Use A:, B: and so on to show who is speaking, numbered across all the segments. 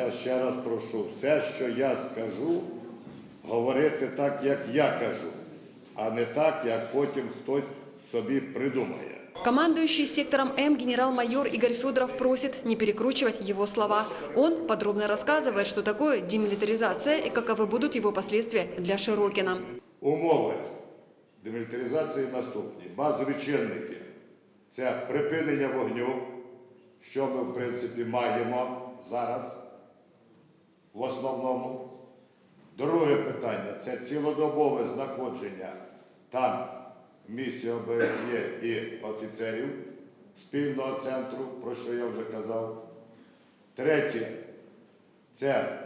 A: я ще раз прошу, все, що я скажу, говорити так, як я кажу, а не так, як потім хтось собі придумає.
B: Командующий сектором М генерал-майор Игорь Федоров просит не перекручивать его слова. Он подробно рассказывает, что такое демилитаризация и каковы будут его последствия для Широкина.
A: Умови демілітаризації наступні. Базові чинники це припинення вогню, що ми, в принципі, маємо зараз В основному. Друге питання це цілодобове знаходження там місії ОБСЄ і офіцерів спільного центру, про що я вже казав. Третє це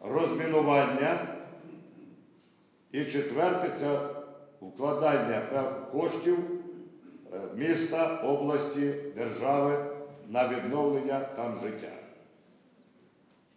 A: розмінування. І четверте це вкладання коштів е, міста, області, держави на відновлення там життя.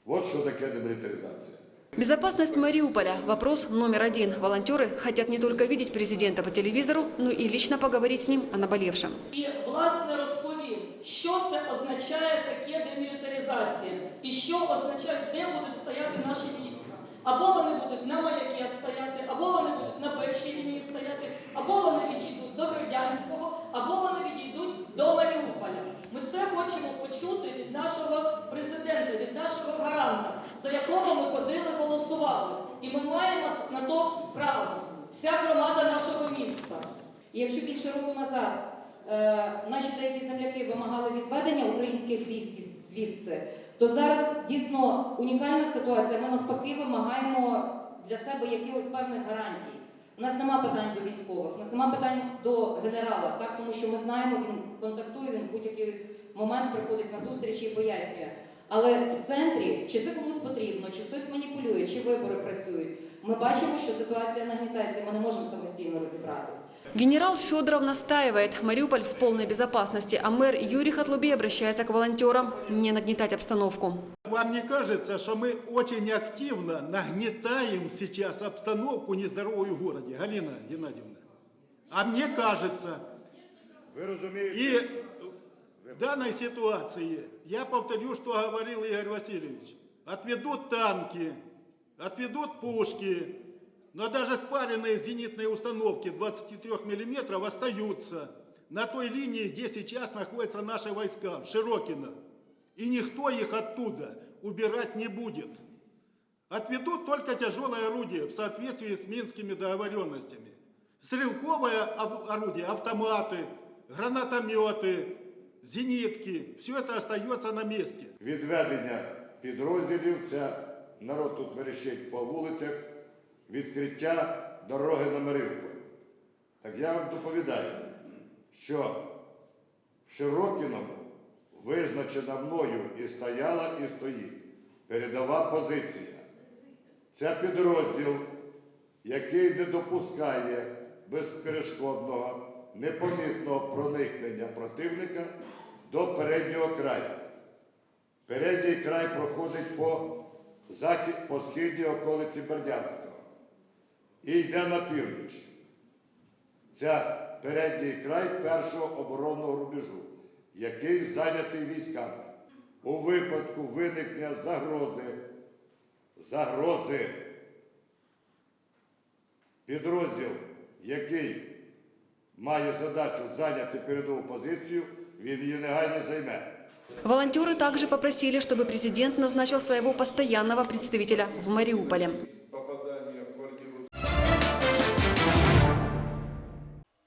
A: От що таке демілітаризація.
B: Безопасность Мариуполя – вопрос номер один. Волонтеры хотят не только видеть президента по телевизору, но и лично поговорить с ним о наболевшем.
C: І власне розповім, що це означає таке демілітаризація, і що означає, де будуть стояти наші війська. Або вони будуть на маяке стояти, або вони будуть на першій лінії стояти, або вони відійдуть до Бердянського, або вони відійдуть до Маріуполя. Ми це хочемо почути від нашого президента, від нашого гаранта, за якого ми ходили, голосували. І ми маємо на то право. Вся громада нашого міста.
D: І якщо більше року назад е, наші деякі земляки вимагали відведення українських військ звідси, то зараз дійсно унікальна ситуація. Ми навпаки вимагаємо для себе якихось певних гарантій. У нас нема питань до військових, у нас нема питань до генерала, так тому що ми знаємо, він контактує, він будь-який момент приходить на зустрічі і пояснює. Але в центрі, чи це комусь потрібно, чи хтось маніпулює, чи вибори працюють, ми бачимо, що ситуація нагнітається, ми не можемо самостійно розібратися.
B: Генерал Федоров настаивает, Мариуполь в полной безопасности, а мэр Юрий Хатлубей обращается к волонтерам не нагнетать обстановку.
E: Вам не кажется, что мы очень активно нагнетаем сейчас обстановку нездоровую в городе, Галина Геннадьевна? А мне кажется,
A: Ви розумієте?
E: и данной ситуации, я повторю, что говорил Игорь Васильевич, отведут танки, отведут пушки, но даже спаренные зенитные установки 23 миллиметров остаются на той линии, где сейчас находятся наши войска, в Широкино. И никто их оттуда убирать не будет. Отведут только тяжелое орудие в соответствии с минскими договоренностями. Стрелковое орудие, автоматы, гранатометы, зенитки, все это остается на месте.
A: Відведення підрозділів це народ тут верещить по вулицях, відкриття дороги на Маріуполь. Так я вам доповідаю, що в Широкіному визначена мною і стояла, і стоїть передова позиція. Це підрозділ, який не допускає безперешкодного, непомітного проникнення противника до переднього краю. Передній край проходить по, захід, по східній околиці Бердянського і йде на північ. Це передній край першого оборонного рубежу, який зайнятий військами. У випадку виникнення загрози, загрози, підрозділ, який має задачу зайняти передову позицію, він її негайно займе.
B: Волонтеры также попросили, чтобы президент назначил своего постоянного представителя в Мариуполе.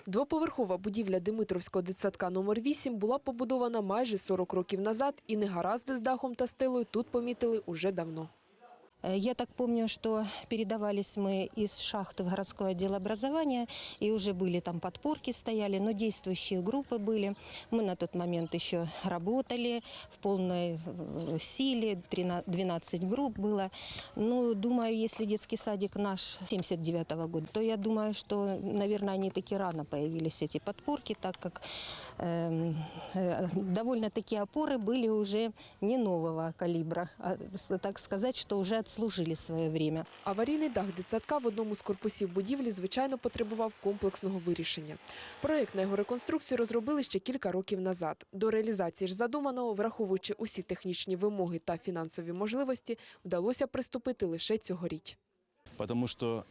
F: Двоповерхова будівля Димитровського дитсадка номер 8 була побудована майже 40 років назад, і негаразди з дахом та стелою тут помітили уже давно.
G: Э, Я так помню, что передавались мы из шахты в городское отдел образования, и уже были там подпорки стояли, но действующие группы были. Мы на тот момент еще работали в полной э, силе, 13 12 групп было. Ну, думаю, если детский садик наш 79 года, то я думаю, что, наверное, они таки рано появились, эти подпорки, так как эм, э, довольно-таки опоры были уже не нового калибра, а, так сказать, что уже отслужили свое время.
F: Аварійний дах дитсадка в одному з корпусів будівлі, звичайно, потребував комплексного вирішення. Проект на його реконструкцію розробили ще кілька років назад. До реалізації ж задуманого, враховуючи усі технічні вимоги та фінансові можливості, вдалося приступити лише цьогоріч.
H: потому что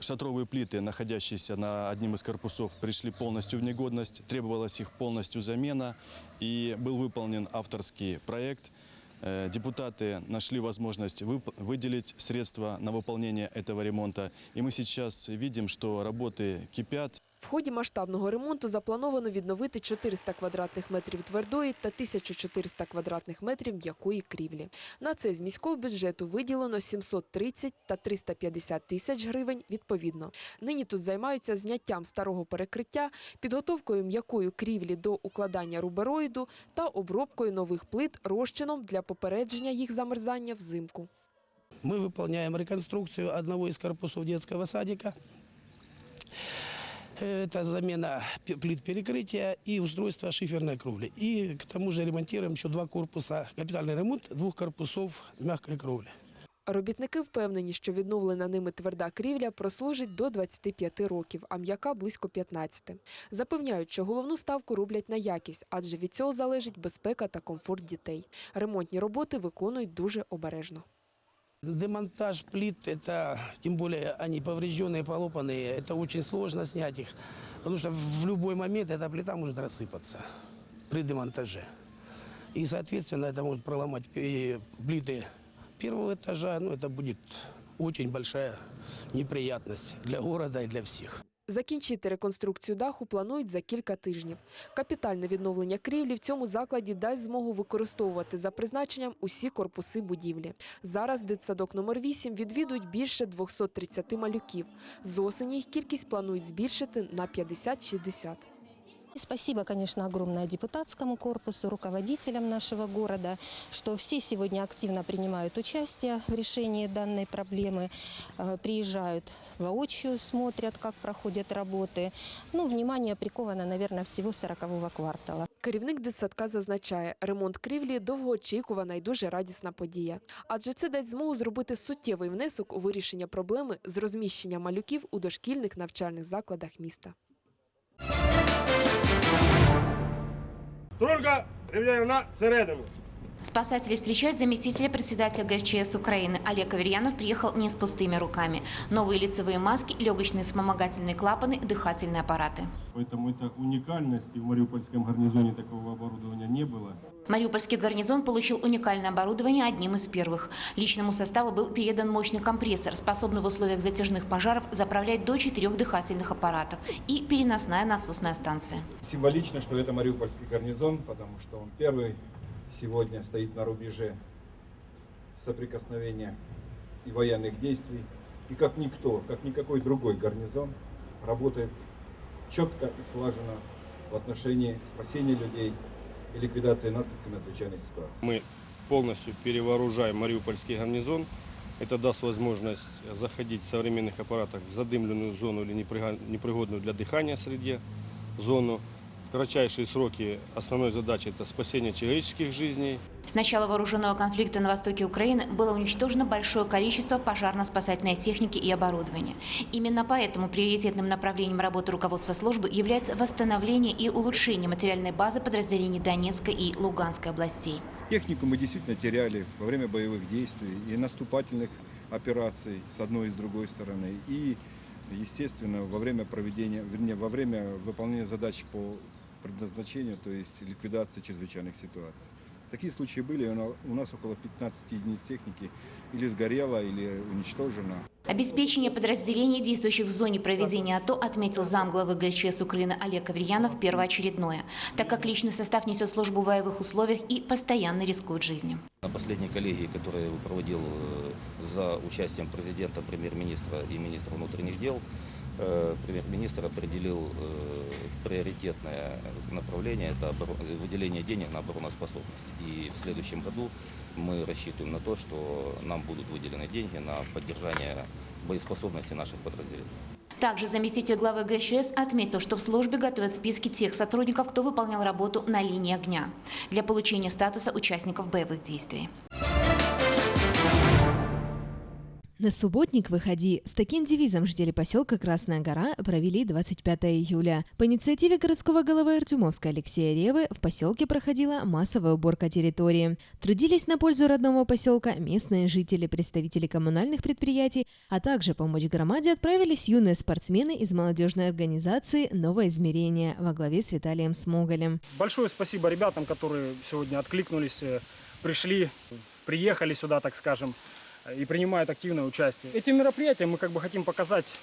H: шатровые плиты, находящиеся на одним из корпусов, пришли полностью в негодность, требовалась их полностью замена, и был выполнен авторский проект. Э, Депутаты нашли возможность вып- выделить средства на выполнение этого ремонта, и мы сейчас видим, что работы кипят.
F: В ході масштабного ремонту заплановано відновити 400 квадратних метрів твердої та 1400 квадратних метрів м'якої крівлі. На це з міського бюджету виділено 730 та 350 тисяч гривень відповідно. Нині тут займаються зняттям старого перекриття, підготовкою м'якої крівлі до укладання рубероїду та обробкою нових плит розчином для попередження їх замерзання взимку.
I: Мы выполняем реконструкцию одного из корпусов детского садика. Это замена пе- плит перекрытия и устройство шиферной кровли. И к тому же ремонтируем еще два корпуса, капитальный ремонт двух корпусов мягкой кровли.
F: Робітники впевнені, що відновлена ними тверда крівля прослужить до 25 років, а м'яка – близько 15. Запевняють, що головну ставку роблять на якість, адже від цього залежить безпека та комфорт дітей. Ремонтні роботи виконують дуже обережно.
I: Демонтаж плит, это, тем более они поврежденные, полопанные, это очень сложно снять их, потому что в любой момент эта плита может рассыпаться при демонтаже. И, соответственно, это может проломать плиты первого этажа, ну, это будет очень большая неприятность для города и для всех.
F: Закінчити реконструкцію даху планують за кілька тижнів. Капітальне відновлення крівлі в цьому закладі дасть змогу використовувати за призначенням усі корпуси будівлі. Зараз дитсадок номер 8 відвідують більше 230 малюків. З осені їх кількість планують збільшити на 50-60.
G: И спасибо, конечно, огромное депутатскому корпусу, руководителям нашего города, что все сегодня активно принимают участие в решении данной проблемы, э, приезжают воочию, смотрят, как проходят работы. Ну, внимание приковано, наверное, всего 40-го квартала.
F: Керівник дитсадка зазначає, ремонт крівлі – довгоочікувана і дуже радісна подія. Адже це дасть змогу зробити суттєвий внесок у вирішення проблеми з розміщення малюків у дошкільних навчальних закладах міста.
J: Струнка, рівняємо на середину.
K: Спасатели встречают заместителя председателя ГЧС Украины. Олег Аверьянов приехал не с пустыми руками. Новые лицевые маски, легочные вспомогательные клапаны, дыхательные аппараты.
J: Поэтому это уникальность, и в Мариупольском гарнизоне такого оборудования не было.
K: Мариупольский гарнизон получил уникальное оборудование одним из первых. Личному составу был передан мощный компрессор, способный в условиях затяжных пожаров заправлять до четырех дыхательных аппаратов и переносная насосная станция.
L: Символично, что это Мариупольский гарнизон, потому что он первый сегодня стоит на рубеже соприкосновения и военных действий. И как никто, как никакой другой гарнизон работает четко и слаженно в отношении спасения людей и ликвидации наследков надзвычайной ситуации.
J: Мы полностью перевооружаем Мариупольский гарнизон. Это даст возможность заходить в современных аппаратах в задымленную зону или непригодную для дыхания среде зону. Кратчайшие сроки основной задачей это спасение человеческих жизней,
K: С начала вооруженного конфликта на востоке Украины было уничтожено большое количество пожарно-спасательной техники и оборудования. Именно поэтому приоритетным направлением работы руководства службы является восстановление и улучшение материальной базы подразделений Донецкой и Луганской областей.
L: Технику мы действительно теряли во время боевых действий и наступательных операций с одной и с другой стороны. И, естественно, во время проведения, вернее, во время выполнения задач по предназначению, то есть ликвидации чрезвычайных ситуаций. Такие случаи были, у на- у нас около 15 единиц техники или сгорело, или уничтожено.
K: Обеспечение подразделений, действующих в зоне проведения АТО, отметил замглавы ГЧС Украины Олег Аверьянов первоочередное, так как личный состав несет службу в боевых условиях и постоянно рискует жизнью.
M: На последней коллегии, которую проводил э, за участием президента, премьер-министра и министра внутренних дел, премьер-министр определил э, приоритетное направление – это выделение денег на обороноспособность. И в следующем году мы рассчитываем на то, что нам будут выделены деньги на поддержание боеспособности наших подразделений.
K: Также заместитель главы ГЧС отметил, что в службе готовят списки тех сотрудников, кто выполнял работу на линии огня для получения статуса участников боевых действий.
N: На субботник «Выходи» с таким девизом жители поселка Красная гора провели 25 июля. По инициативе городского головы Артемовска Алексея Ревы в поселке проходила массовая уборка территории. Трудились на пользу родного поселка местные жители, представители коммунальных предприятий, а также помочь громаде отправились юные спортсмены из молодежной организации «Новое измерение» во главе с Виталием Смоголем.
O: Большое спасибо ребятам, которые сегодня откликнулись, э, пришли, приехали сюда, так скажем, и принимают активное участие. Этим мероприятием мы как бы хотим показать,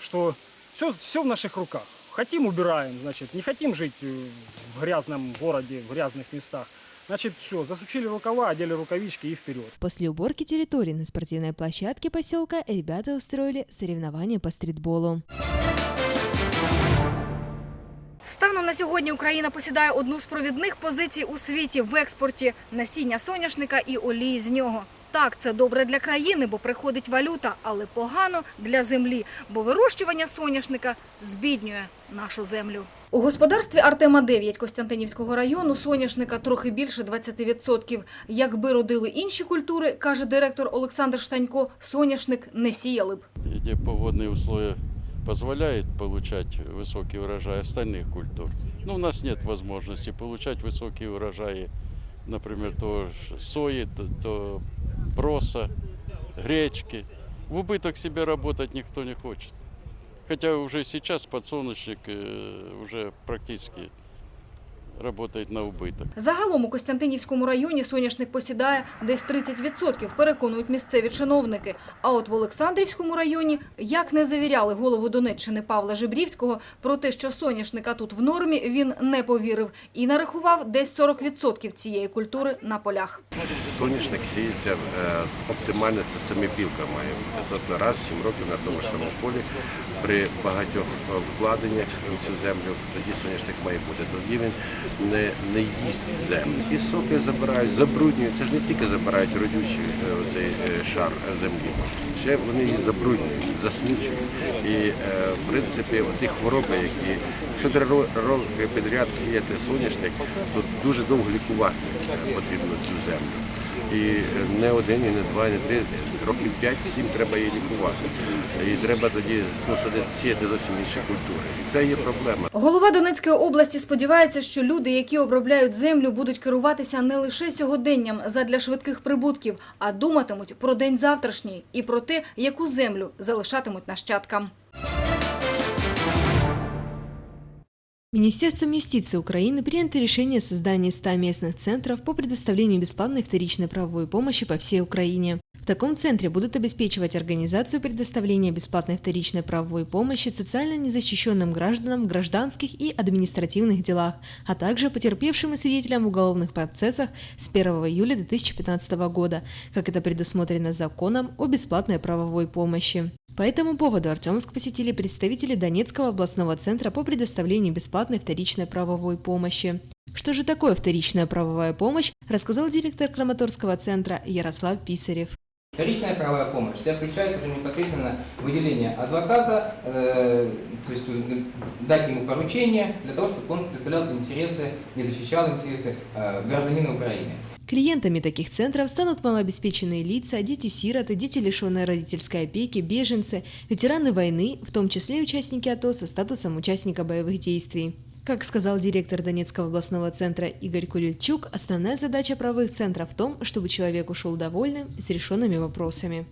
O: что все, все в наших руках. Хотим – убираем, значит, не хотим жить э, в грязном городе, в грязных местах. Значит, все, засучили рукава, одели рукавички и вперед.
N: После уборки территории на спортивной площадке поселка ребята устроили соревнования по стритболу.
P: Станом на сьогодні Україна посідає одну з провідних позицій у світі в експорті насіння соняшника і олії з нього. Так, це добре для країни, бо приходить валюта, але погано для землі, бо вирощування соняшника збіднює нашу землю. У господарстві Артема 9 Костянтинівського району соняшника трохи більше 20%. Якби родили інші культури, каже директор Олександр Штанько, соняшник не сіяли б.
Q: где погодные условия позволяют получать высокий урожай остальных культур. Но у нас нет возможности получать высокие урожаи, например, то ж сои, то, то проса, гречки. В убыток себе работать никто не хочет. Хотя уже сейчас подсолнечник э, уже практически работает на убыток.
P: Загалом у Костянтинівському районі соняшник посідає десь 30%, переконують місцеві чиновники. А от в Олександрівському районі, як не завіряли голову Донеччини Павла Жибрівського про те, що соняшника тут в нормі, він не повірив і нарахував десь 40% цієї культури на полях.
R: Соняшник сіється е, оптимально, це самопілка має бути. Тобто раз в 7 років на тому ж самому полі при багатьох е, вкладеннях у цю землю, тоді соняшник має бути. Тоді він не, не їсть землю. І соки забирають, забруднюють. Це ж не тільки забирають родючий е, оцей е, шар землі, ще вони її забруднюють, засмічують. І е, в принципі ті хвороби, які якщо три роки підряд сіяти соняшник, то дуже довго лікувати потрібно цю землю. І е, не один, і не два, і не три, років 5-7 треба її лікувати. І треба тоді ну, сіяти зовсім інші культури. І це є проблема.
P: Голова Донецької області сподівається, що люди, які обробляють землю, будуть керуватися не лише сьогоденням задля швидких прибутків, а думатимуть про день завтрашній і про те, яку землю залишатимуть нащадкам.
N: Министерством юстиции Украины принято решение о создании 100 местных центров по предоставлению бесплатной вторичной правовой помощи по всей Украине. В таком центре будут обеспечивать организацию предоставления бесплатной вторичной правовой помощи социально незащищенным гражданам в гражданских и административных делах, а также потерпевшим и свидетелям в уголовных процессах с 1 июля 2015 года, как это предусмотрено законом о бесплатной правовой помощи. По этому поводу Артемовск посетили представители Донецкого областного центра по предоставлению бесплатной вторичной правовой помощи. Что же такое вторичная правовая помощь, рассказал директор Краматорского центра Ярослав Писарев.
S: Вторичная правовая помощь себя включает уже непосредственно выделение адвоката, э, то есть э, дать ему поручение для того, чтобы он представлял интересы и защищал интересы э, гражданина Украины.
N: Клиентами таких центров станут малообеспеченные лица, дети-сироты, дети, лишенные родительской опеки, беженцы, ветераны войны, в том числе участники АТО со статусом участника боевых действий. Как сказал директор Донецкого областного центра Игорь Куличук, основная задача правовых центров в том, чтобы человек ушел довольным с решенными вопросами.